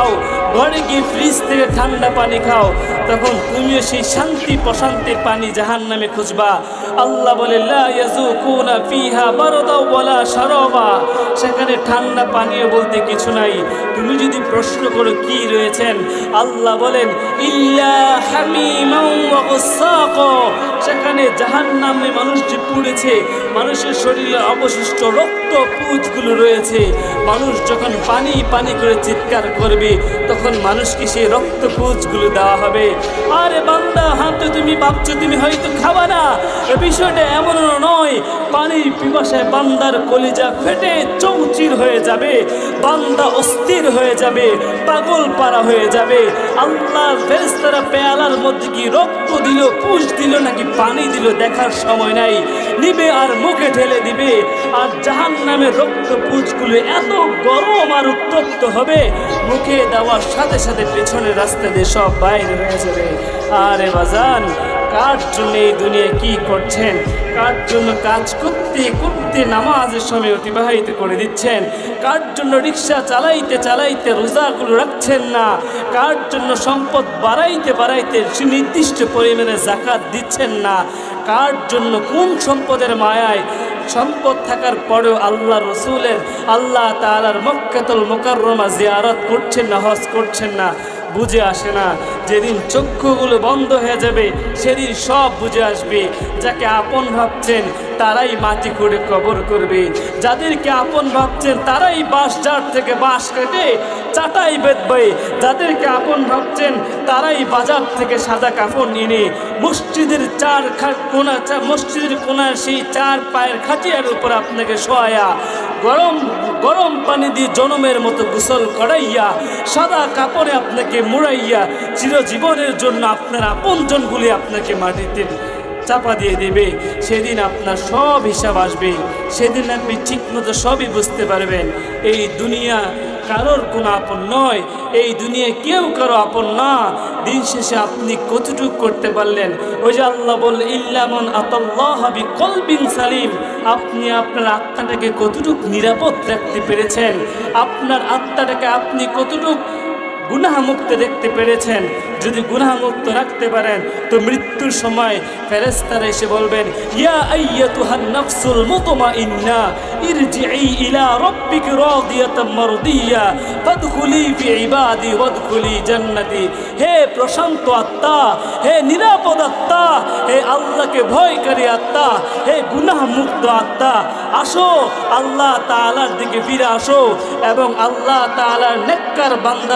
খাও, ঘরে গিয়ে ফ্রিজ থেকে ঠান্ডা পানি খাও। তখন তুমিও সেই শান্তি প্রশান্তির পানি জাহান নামে খুঁজবা। আল্লাহ বলে, লা ইয়াজুকুনা ফিহা বারদা ওয়ালা শারাবা। সেখানে ঠান্ডা পানীয় বলতে কিছু নাই। তুমি যদি প্রশ্ন করো, কি রয়েছেন? আল্লাহ বলেন, ইল্লা সেখানে জাহান নামে মানুষ যে পুড়েছে, মানুষের শরীরে অবশিষ্ট রক্ত পুজগুলো রয়েছে। মানুষ যখন পানি পানি করে চিৎকার করবে, তখন মানুষকে সেই রক্ত পুজগুলো দেওয়া হবে। আরে বান্দা, হাতে তুমি ভাবছ, তুমি হয়তো খাবা না। বিষয়টা এমন নয়, পানির পিপাসায় বান্দার কলিজা ফেটে চৌচির হয়ে যাবে, বান্দা অস্থির হয়ে যাবে, পাগল পারা হয়ে যাবে। আল্লাহ ফেরেস্তারা পেয়ালার মধ্যে কি রক্ত দিল পুষ দিল নাকি পানি দিল দেখার সময় নাই। নিবে আর মুখে ঢেলে দিবে। আর জাহান নামে রক্ত পুজগুলো এত গরম আর উত্তপ্ত হবে, মুখে দেওয়ার সাথে সাথে পেছনের রাস্তা দিয়ে সব বাইরে হয়ে যাবে। আরে বাজান কার জন্য এই দুনিয়ায় কি করছেন? কার জন্য কাজ করতে করতে নামাজের সময় অতিবাহিত করে দিচ্ছেন? কার জন্য রিক্সা চালাইতে চালাইতে রোজাগুলো রাখছেন না? কার জন্য সম্পদ বাড়াইতে বাড়াইতে সুনির্দিষ্ট পরিমাণে জাকাত দিচ্ছেন না? কার জন্য কোন সম্পদের মায়ায় সম্পদ থাকার পরেও আল্লাহ রসুলের, আল্লাহ তালার মক্কাতুল মোকাররমা জিয়ারত করছেন না, হজ করছেন না? বুঝে আসে না। যেদিন চক্ষুগুলো বন্ধ হয়ে যাবে, সেদিন সব বুঝে আসবে। যাকে আপন ভাবছেন, তারাই মাটি করে কবর করবে। যাদেরকে আপন ভাবছেন, তারাই বাঁশ জার থেকে বাঁশ কেটে চাটাই বেদবে যাদেরকে আপন ভাবছেন, তারাই বাজার থেকে সাদা কাপড় এনে মসজিদের চার খা- কোনা মসজিদের কোনার সেই চার পায়ের খাটিয়ার উপর আপনাকে শোয়া। গরম গরম পানি দিয়ে জনমের মতো গোসল করাইয়া, সাদা কাপড়ে আপনাকে মুড়াইয়া চিরজীবনের জন্য আপনার আপনজনগুলি আপনাকে মাটিতে চাপা দিয়ে দেবে। সেদিন আপনার সব হিসাব আসবে। সেদিন আপনি ঠিক মতো সবই বুঝতে পারবেন। এই দুনিয়া কারোর কোনো আপন নয়। এই দুনিয়া কেউ কারও আপন না। দিন শেষে আপনি কতটুকু করতে পারলেন? ওই যে আল্লাহ বললেন ইল্লামন আতল্লাহাবি কলবিন সালিম। আপনি আপনার আত্মাটাকে কতটুকু নিরাপদ রাখতে পেরেছেন? আপনার আত্মাটাকে আপনি কতটুকু গুনাহমুক্ত দেখতে পেরেছেন। যদি গুনাহমুক্ত রাখতে পারেন, তো মৃত্যুর সময় ফেরেস্তারা এসে বলবেন, ইয়া নাফসুল ইরজিই ইলা রাব্বিক রাদিয়াতাম মারদিয়া, ফাদখুলি ফি ইবাদি ওয়াদখুলি জান্নাতি। হে প্রশান্ত আত্মা, হে নিরাপদ আত্মা, হে আল্লাহকে ভয়কারী আত্মা, হে গুনাহমুক্ত আত্মা, আসো, আল্লাহ তাআলার দিকে ফিরে আসো এবং আল্লাহ তাআলার নেককার বান্দাদের